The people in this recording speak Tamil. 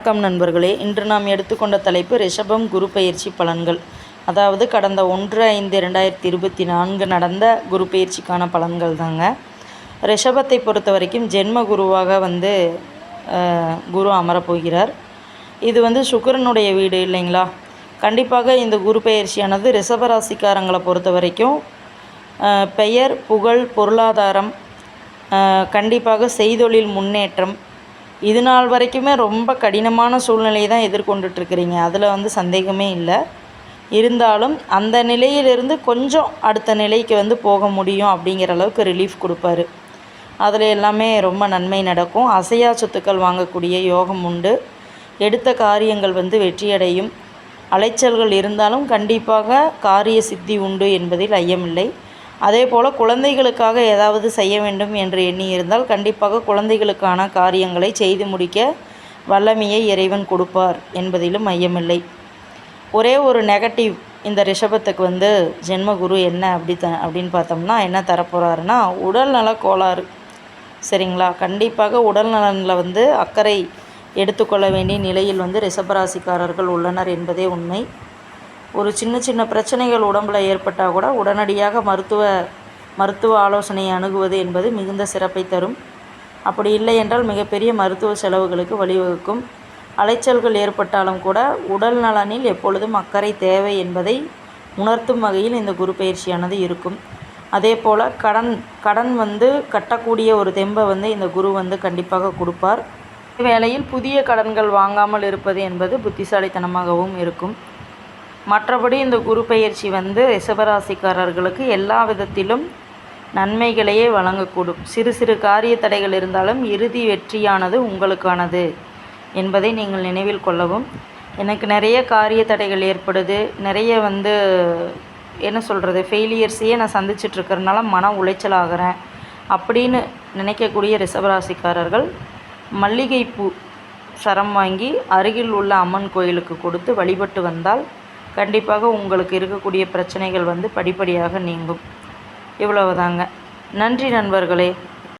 வணக்கம் நண்பர்களே. இன்று நாம் எடுத்துக்கொண்ட தலைப்பு ரிஷபம் குரு பயிற்சி பலன்கள். அதாவது கடந்த ஒன்று ஐந்து ரெண்டாயிரத்தி இருபத்தி நான்கு நடந்த குரு பயிற்சிக்கான பலன்கள் தாங்க. ரிஷபத்தை பொறுத்த வரைக்கும் ஜென்ம குருவாக வந்து குரு அமரப்போகிறார் இது வந்து சுக்கரனுடைய வீடு இல்லைங்களா? கண்டிப்பாக இந்த குரு பயிற்சியானது ரிஷபராசிக்காரங்களை பொறுத்த வரைக்கும் பெயர் புகழ் பொருளாதாரம் கண்டிப்பாக செய்தொழில் முன்னேற்றம் இது நாள் வரைக்குமே ரொம்ப கடினமான சூழ்நிலையை தான் எதிர்கொண்டுட்ருக்கிறீங்க. அதில் வந்து சந்தேகமே இல்லை. இருந்தாலும் அந்த நிலையிலிருந்து கொஞ்சம் அடுத்த நிலைக்கு வந்து போக முடியும் அப்படிங்கிற அளவுக்கு ரிலீஃப் கொடுப்பாரு. அதில் எல்லாமே ரொம்ப நன்மை நடக்கும். அசையா சொத்துக்கள் வாங்கக்கூடிய யோகம் உண்டு. எடுத்த காரியங்கள் வந்து வெற்றியடையும். அலைச்சல்கள் இருந்தாலும் கண்டிப்பாக காரிய சித்தி உண்டு என்பதில் ஐயமில்லை. அதே போல் குழந்தைகளுக்காக ஏதாவது செய்ய வேண்டும் என்று எண்ணி இருந்தால் கண்டிப்பாக குழந்தைகளுக்கான காரியங்களை செய்து முடிக்க வல்லமையை இறைவன் கொடுப்பார் என்பதிலும் ஐயமில்லை. ஒரே ஒரு நெகட்டிவ் இந்த ரிஷபத்துக்கு வந்து ஜென்மகுரு என்ன அப்படி த அப்படின்னு பார்த்தோம்னா என்ன தரப்போகிறாருன்னா உடல்நல கோளாறு. சரிங்களா? கண்டிப்பாக உடல் நலனில் வந்து அக்கறை எடுத்துக்கொள்ள வேண்டிய நிலையில் வந்து ரிஷபராசிக்காரர்கள் உள்ளனர் என்பதே உண்மை. ஒரு சின்ன சின்ன பிரச்சனைகள் உடம்பில் ஏற்பட்டால் கூட உடனடியாக மருத்துவ மருத்துவ ஆலோசனையை அணுகுவது என்பது மிகுந்த சிறப்பை தரும். அப்படி இல்லை என்றால் மிகப்பெரிய மருத்துவ செலவுகளுக்கு வழிவகுக்கும். அலைச்சல்கள் ஏற்பட்டாலும் கூட உடல் நலனில் எப்பொழுதும் அக்கறை தேவை என்பதை உணர்த்தும் வகையில் இந்த குரு பயிற்சியானது இருக்கும். அதே போல் கடன் கடன் வந்து கட்டக்கூடிய ஒரு தெம்பை வந்து இந்த குரு வந்து கண்டிப்பாக கொடுப்பார். வேளையில் புதிய கடன்கள் வாங்காமல் இருப்பது என்பது புத்திசாலித்தனமாகவும் இருக்கும். மற்றபடி இந்த குரு பெயர்ச்சி வந்து ரிஷபராசிக்காரர்களுக்கு எல்லா விதத்திலும் நன்மைகளையே வழங்கக்கூடும். சிறு சிறு காரிய தடைகள் இருந்தாலும் இறுதி வெற்றியானது உங்களுக்கானது என்பதை நீங்கள் நினைவில் கொள்ளவும். எனக்கு நிறைய காரிய தடைகள் ஏற்படுது. நிறைய வந்து என்ன சொல்கிறது ஃபெயிலியர்ஸையே நான் சந்திச்சிட்ருக்கிறதுனால மன உளைச்சல் ஆகிறேன் அப்படின்னு நினைக்கக்கூடிய ரிஷபராசிக்காரர்கள் மல்லிகைப்பூ சரம் வாங்கி அருகில் உள்ள அம்மன் கோயிலுக்கு கொடுத்து வழிபட்டு வந்தால் கண்டிப்பாக உங்களுக்கு இருக்கக்கூடிய பிரச்சனைகள் வந்து படிப்படியாக நீங்கும். இவ்வளவுதாங்க. நன்றி நண்பர்களே.